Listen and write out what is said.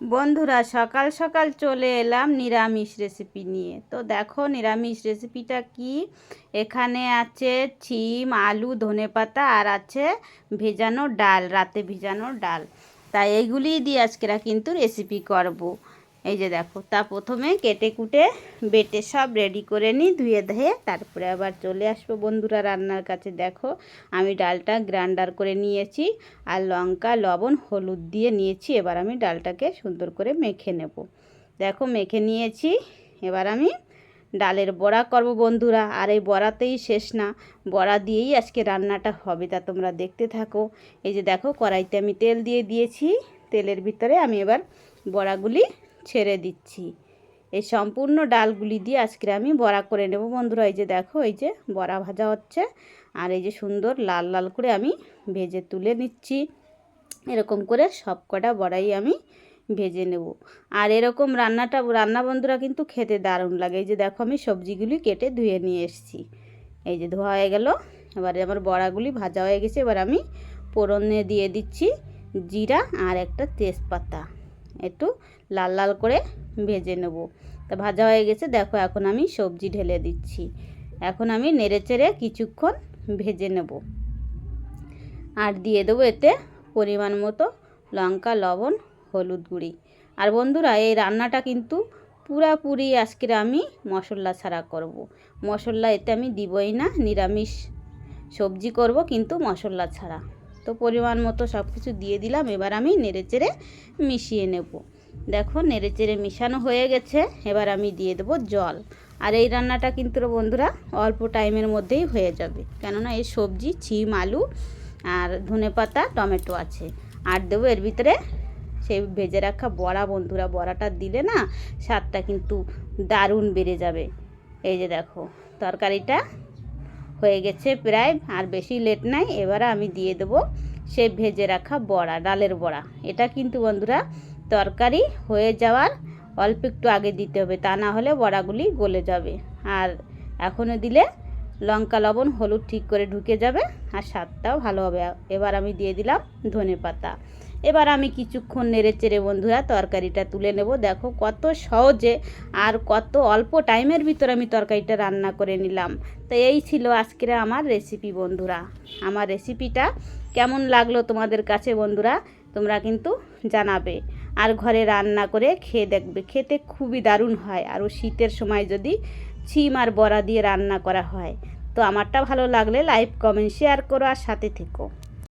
বন্ধুরা, সকাল সকাল চলে এলাম নিরামিষ রেসিপি নিয়ে। তো দেখো নিরামিষ রেসিপিটা কি? এখানে আছে ছিম, আলু ধনেপাতা আর আছে ভেজানো ডাল, রাতে ভেজানো ডাল। তাই এইগুলি দিয়ে আজকেরা কিন্তু রেসিপি করব। এই যে দেখো, তা প্রথমে কেটে কুটে বেটে সব রেডি করে নিই, ধুয়ে ধুয়ে তারপরে আবার চলে আসব বন্ধুরা রান্নার কাছে। দেখো, আমি ডালটা গ্রাইন্ডার করে নিয়েছি আর লঙ্কা, লবণ, হলুদ দিয়ে নিয়েছি, এবার আমি ডালটাকে সুন্দর করে মেখে নেব। দেখো, মেখে নিয়েছি, এবার আমি ডালের বড়া করব বন্ধুরা। আর এই বড়াতেই শেষ না, বড়া দিয়েই আজকে রান্নাটা হবে, তা তোমরা দেখতে থাকো। এই যে দেখো, কড়াইতে আমি তেল দিয়ে দিয়েছি, তেলের ভিতরে আমি এবার বড়াগুলি ছেড়ে দিচ্ছি। এই সম্পূর্ণ ডালগুলি দিয়ে আজকে আমি বড়া করে নেব। বন্ধুরা, এই যে দেখো, এই যে বড়া ভাজা হচ্ছে। আর এই যে সুন্দর লাল লাল করে আমি ভেজে তুলে নিচ্ছি। এরকম করে সব কটা বড়াই আমি ভেজে নেব। আর এরকম রান্নাটা, রান্না বন্ধুরা কিন্তু খেতে দারুণ লাগে। এই যে দেখো, আমি সবজিগুলি কেটে ধুয়ে নিয়ে এসেছি। এই যে ধোয়া হয়ে গেল। এবারে আমার বড়াগুলি ভাজা হয়ে গেছে। এবার আমি পোড়নে দিয়ে দিচ্ছি জিরা আর একটা তেজপাতা। একটু লাল লাল করে ভেজে নেব। তা ভাজা হয়ে গেছে, দেখো এখন আমি সবজি ঢেলে দিচ্ছি। এখন আমি নেড়ে চেড়ে কিছুক্ষণ ভেজে নেব। আর দিয়ে দেবো এতে পরিমাণ মতো লঙ্কা, লবণ, হলুদ গুঁড়ি। আর বন্ধুরা, এই রান্নাটা কিন্তু পুরাপুরি আজকের আমি মশলা ছাড়া করব। মশলা এতে আমি দিবই না, নিরামিষ সবজি করব কিন্তু মশলা ছাড়া। তো পরিমাণ মতো সব কিছু দিয়ে দিলাম, এবার আমি নেড়েচেড়ে মিশিয়ে নেব। দেখো নেড়েচেড়ে মিশানো হয়ে গেছে, এবার আমি দিয়ে দেবো জল। আর এই রান্নাটা কিন্তু বন্ধুরা অল্প টাইমের মধ্যেই হয়ে যাবে। কেননা এই সবজি, ছিম, আলু আর ধনে পাতা, টমেটো আছে। আর দেবো এর ভিতরে সেই ভেজে রাখা বড়া বন্ধুরা, বড়াটা দিলে না স্বাদটা কিন্তু দারুণ বেড়ে যাবে। এই যে দেখো, তরকারিটা হয়ে গেছে প্রায়, আর বেশি লেট নাই। এবারে আমি দিয়ে দেবো সে ভেজে রাখা বড়া, ডালের বড়া। এটা কিন্তু বন্ধুরা তরকারি হয়ে যাওয়ার, অল্প একটু আগে দিতে হবে, তা না হলে বড়াগুলি গলে যাবে। আর এখনও দিলে লঙ্কা, লবণ, হলুদ ঠিক করে ঢুকে যাবে, আর স্বাদটাও ভালো হবে। এবার আমি দিয়ে দিলাম ধনে পাতা। এবার আমি কিছুক্ষণ নেড়ে চেড়ে বন্ধুরা তরকারিটা তুলে নেব। দেখো কত সহজে আর কত অল্প টাইমের ভিতর আমি তরকারিটা রান্না করে নিলাম। তো এই ছিল আজকের আমার রেসিপি বন্ধুরা। আমার রেসিপিটা কেমন লাগল তোমাদের কাছে বন্ধুরা, তোমরা কিন্তু জানাবে। আর ঘরে রান্না করে খেয়ে দেখবে, খেতে খুবই দারুণ হয়। আরও শীতের সময় যদি ছিম আর বড়া দিয়ে রান্না করা হয়। তো আমারটা ভালো লাগলে লাইক কমেন্ট শেয়ার করো আর সাথে থেকো।